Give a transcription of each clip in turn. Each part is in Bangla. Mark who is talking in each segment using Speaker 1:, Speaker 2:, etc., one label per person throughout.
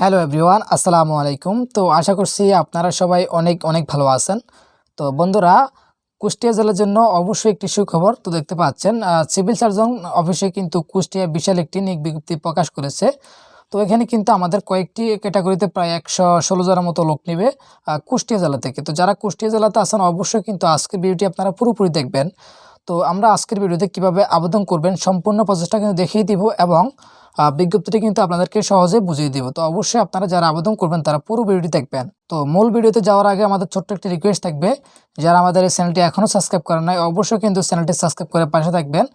Speaker 1: হ্যালো এভরিওয়ান, আসসালামু আলাইকুম। তো আশা করছি আপনারা সবাই অনেক অনেক ভালো আছেন। তো বন্ধুরা, কুষ্টিয়া জেলার জন্য অবশ্যই একটি সুখবর তো দেখতে পাচ্ছেন। সিভিল সার্জন অফিসে কিন্তু কুষ্টিয়া বিশাল একটি নিয়োগ বিজ্ঞপ্তি প্রকাশ করেছে। তো এখানে কিন্তু আমাদের কয়েকটি ক্যাটাগরিতে প্রায় একশো ষোলো জনের মতো লোক নেবে কুষ্টিয়া জেলা থেকে। তো যারা কুষ্টিয়া জেলাতে আছেন, অবশ্যই কিন্তু আজকের ভিডিওটি আপনারা পুরোপুরি দেখবেন। তো আমরা আজকের ভিডিওতে কীভাবে আবেদন করবেন, সম্পূর্ণ প্রচেষ্টা কিন্তু দেখিয়ে দিব এবং বিজ্ঞপ্তিটি কিন্তু আপনাদেরকে সহজে বুঝিয়ে দিব। তো অবশ্যই আপনারা যারা আবেদন করবেন, তারা পুরো ভিডিওটি দেখবেন। তো মূল ভিডিওতে যাওয়ার আগে আমাদের ছোট্ট একটি রিকোয়েস্ট থাকবে, যারা আমাদের এই চ্যানেলটি এখনও সাবস্ক্রাইব করেন নাই, অবশ্যই কিন্তু চ্যানেলটি সাবস্ক্রাইব করে পাশে থাকবেন।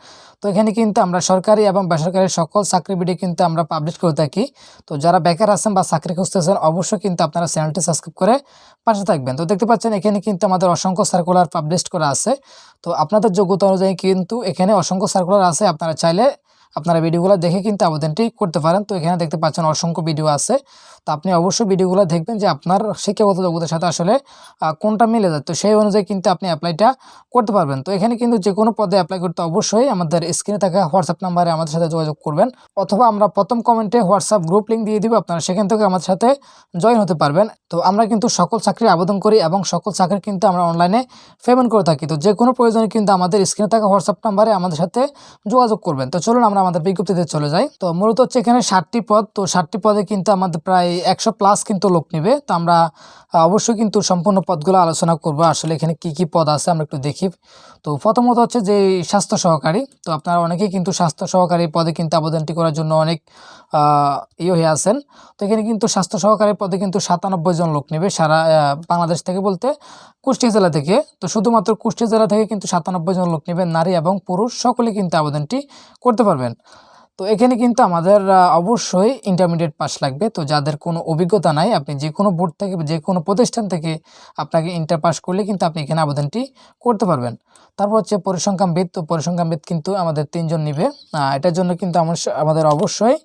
Speaker 1: তো এখানে কিন্তু আমরা সরকারি এবং বেসরকারি সকল চাকরি ভিডিও কিন্তু আমরা পাবলিশ করে থাকি। তো যারা বেকার আছেন বা চাকরি খুঁজতেছেন, অবশ্যই কিন্তু আপনারা চ্যানেলটি সাবস্ক্রাইব করে পাশে থাকবেন। তো দেখতে পাচ্ছেন, এখানে কিন্তু আমাদের অসংখ্য সার্কুলার পাবলিশ করা আছে। তো আপনাদের যোগ্যতা অনুযায়ী কিন্তু এখানে অসংখ্য সার্কুলার আছে। আপনারা চাইলে আপনারা ভিডিওগুলো দেখে কিন্তু আবেদনটি করতে পারেন। তো এখানে দেখতে পাচ্ছেন অসংখ্য ভিডিও আছে। তো আপনি অবশ্যই ভিডিওগুলো দেখবেন যে আপনার শিক্ষাগত যোগ্যতার সাথে আসলে কোনটা মিলে যায়। তো সেই অনুযায়ী কিন্তু আপনি অ্যাপ্লাইটা করতে পারবেন। তো এখানে কিন্তু যে কোনো পদে অ্যাপ্লাই করতে অবশ্যই আমাদের স্ক্রিনে থাকা হোয়াটসঅ্যাপ নাম্বারে আমাদের সাথে যোগাযোগ করবেন। অথবা আমরা প্রথম কমেন্টে হোয়াটসঅ্যাপ গ্রুপ লিঙ্ক দিয়ে দিব, আপনারা সেখান থেকে আমাদের সাথে জয়েন হতে পারবেন। তো আমরা কিন্তু সকল চাকরি আবেদন করি এবং সকল চাকরি কিন্তু আমরা অনলাইনে পেমেন্ট করে থাকি। তো যে কোনো প্রয়োজনে কিন্তু আমাদের স্ক্রিনে থাকা হোয়াটসঅ্যাপ নাম্বারে আমাদের সাথে যোগাযোগ করবেন। তো চলুন আমরা আমাদের বিজ্ঞপ্তিতে চলে যাই তো মূলত হচ্ছে এখানে ষাটটি পদ। তো ষাটটি পদে কিন্তু আমাদের প্রায় একশো প্লাস কিন্তু লোক নেবে। তো আমরা অবশ্যই কিন্তু সম্পূর্ণ পদগুলো আলোচনা করব আসলে এখানে কি কি পদ আছে আমরা একটু দেখি। তো প্রথমত হচ্ছে যে স্বাস্থ্য সহকারী। তো আপনারা অনেকেই কিন্তু স্বাস্থ্য সহকারী পদে কিন্তু আবেদনটি করার জন্য অনেক ইয়ে হয়ে আছেন। তো এখানে কিন্তু স্বাস্থ্য সহকারী পদে কিন্তু সাতানব্বই জন লোক নেবে সারা বাংলাদেশ থেকে বলতে কুষ্টিয়া জেলা থেকে। তো শুধুমাত্র কুষ্টিয়া জেলা থেকে কিন্তু সাতানব্বই জন লোক নেবেন নারী এবং পুরুষ। সকলে কিন্তু আবেদনটি করতে পারবেন। তো এখানে কিন্তু আমাদের অবশ্যই ইন্টারমিডিয়েট পাস লাগবে। তো যাদের কোনো অভিজ্ঞতা নাই, আপনি যে কোনো বোর্ড থেকে যে কোনো প্রতিষ্ঠান থেকে আপনাকে ইন্টার পাস করলে কিন্তু আপনি এখানে আবেদনটি করতে পারবেন। তারপর হচ্ছে পরিসংখ্যানবিদ তো পরিসংখ্যানবিদ কিন্তু আমাদের তিনজন নিবে। এটার জন্য কিন্তু আমাদের অবশ্যই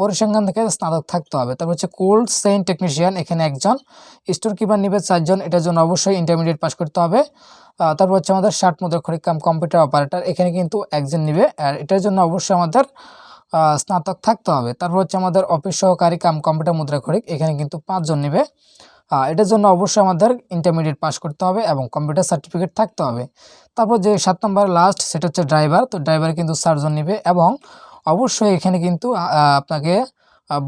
Speaker 1: পরিসংখ্যান থেকে স্নাতক থাকতে হবে। তারপর হচ্ছে কোল্ড সেন টেকনিশিয়ান এখানে একজন। স্টোর কিপার নিবে চারজন। এটার জন্য অবশ্যই ইন্টারমিডিয়েট পাস করতে হবে। তারপর হচ্ছে আমাদের ষাট মুদ্রাক্ষরিক কাম কম্পিউটার অপারেটর এখানে কিন্তু একজন নিবে। আর এটার জন্য অবশ্যই আমাদের স্নাতক থাকতে হবে। তারপর হচ্ছে আমাদের অফিস সহকারী কাম কম্পিউটার মুদ্রাক্ষরিক এখানে কিন্তু পাঁচজন নিবে। এটার জন্য অবশ্যই আমাদের ইন্টারমিডিয়েট পাস করতে হবে এবং কম্পিউটার সার্টিফিকেট থাকতে হবে। তারপর যে সাত নম্বর লাস্ট সেটা হচ্ছে ড্রাইভার তো ড্রাইভার কিন্তু চারজন নিবে এবং অবশ্যই এখানে কিন্তু আপনাকে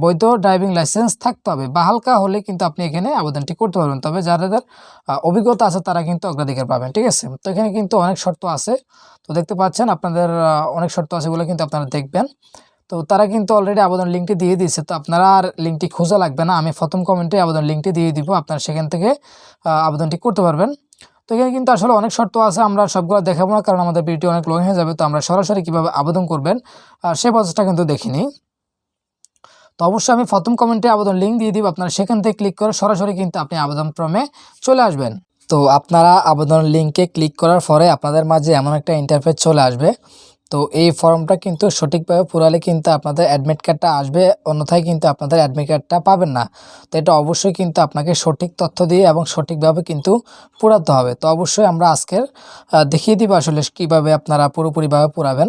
Speaker 1: বৈধ ড্রাইভিং লাইসেন্স থাকতে হবে। বা হালকা হলে কিন্তু আপনি এখানে আবেদনটি করতে পারবেন। তবে যাদের অভিজ্ঞতা আছে তারা কিন্তু অগ্রাধিকার পাবেন, ঠিক আছে? তো এখানে কিন্তু অনেক শর্ত আছে। তো দেখতে পাচ্ছেন আপনাদের অনেক শর্ত আছে বলে কিন্তু আপনারা দেখবেন। তো তারা কিন্তু অলরেডি আবেদন লিঙ্কটি দিয়ে দিয়েছে। তো আপনারা আর লিঙ্কটি খোঁজা লাগবে না। আমি প্রথম কমেন্টে আবেদন লিঙ্কটি দিয়ে দিব। আপনারা সেখান থেকে আবেদনটি করতে পারবেন। তো এখানে কিন্তু আসলে অনেক শর্ত আছে। আমরা সবগুলো দেখাবো না কারণ আমাদের ভিডিও অনেক লং হয়ে যাবে। তো আমরা সরাসরি কীভাবে আবেদন করবেন আর সে প্রসেসটা কিন্তু দেখিনি। তো অবশ্যই আমি প্রথম কমেন্টে আবেদন লিঙ্ক দিয়ে দিব। আপনারা সেখান থেকে ক্লিক করে সরাসরি কিন্তু আপনি আবেদন ফর্মে চলে আসবেন। তো আপনারা আবেদন লিঙ্কে ক্লিক করার পরে আপনাদের মাঝে এমন একটা ইন্টারফেস চলে আসবে। তো এই ফর্মটা কিন্তু সঠিকভাবে পুরালে কিন্তু আপনাদের অ্যাডমিট কার্ডটা আসবে, অন্যথায় কিন্তু আপনাদের অ্যাডমিট কার্ডটা পাবেন না। তো এটা অবশ্যই কিন্তু আপনাকে সঠিক তথ্য দিয়ে এবং সঠিকভাবে কিন্তু পুরাতে হবে। তো অবশ্যই আমরা আজকের দেখিয়ে দিব আসলে কীভাবে আপনারা পুরোপুরিভাবে পুরাবেন।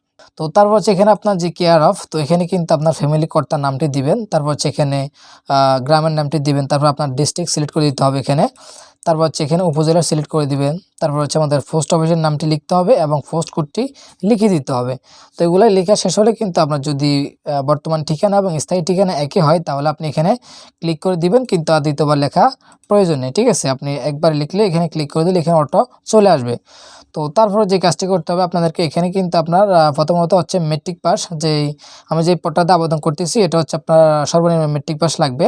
Speaker 1: তো তারপর হচ্ছে এখানে আপনার যে কেয়ার অফ তো এখানে কিন্তু আপনার ফ্যামিলি কর্তার নামটি দিবেন। তারপর হচ্ছে এখানে গ্রামের নামটি দিবেন। তারপর আপনার ডিস্ট্রিক্ট সিলেক্ট করে দিতে হবে এখানে। তারপর হচ্ছে এখানে উপজেলা সিলেক্ট করে দিবেন। তারপর হচ্ছে আমাদের পোস্ট অফিসের নামটি লিখতে হবে এবং পোস্ট কোডটি লিখে দিতে হবে। তো এগুলো লেখা শেষ হলে কিন্তু আপনার যদি বর্তমান ঠিকানা এবং স্থায়ী ঠিকানা একই হয়, তাহলে আপনি এখানে ক্লিক করে দিবেন। কিন্তু আর দ্বিতীয়বার লেখা প্রয়োজন নেই, ঠিক আছে? আপনি একবার লিখলে এখানে ক্লিক করে দিলে এখানে অটো চলে আসবে। তো তারপরে যে কাজটি করতে হবে, আপনাদেরকে এখানে কিন্তু আপনার প্রথমত হচ্ছে মেট্রিক পাস যেই আমি যে পট্টাতে আবেদন করতেছি, এটা হচ্ছে আপনার সর্বনিম্ন মেট্রিক পাস লাগবে।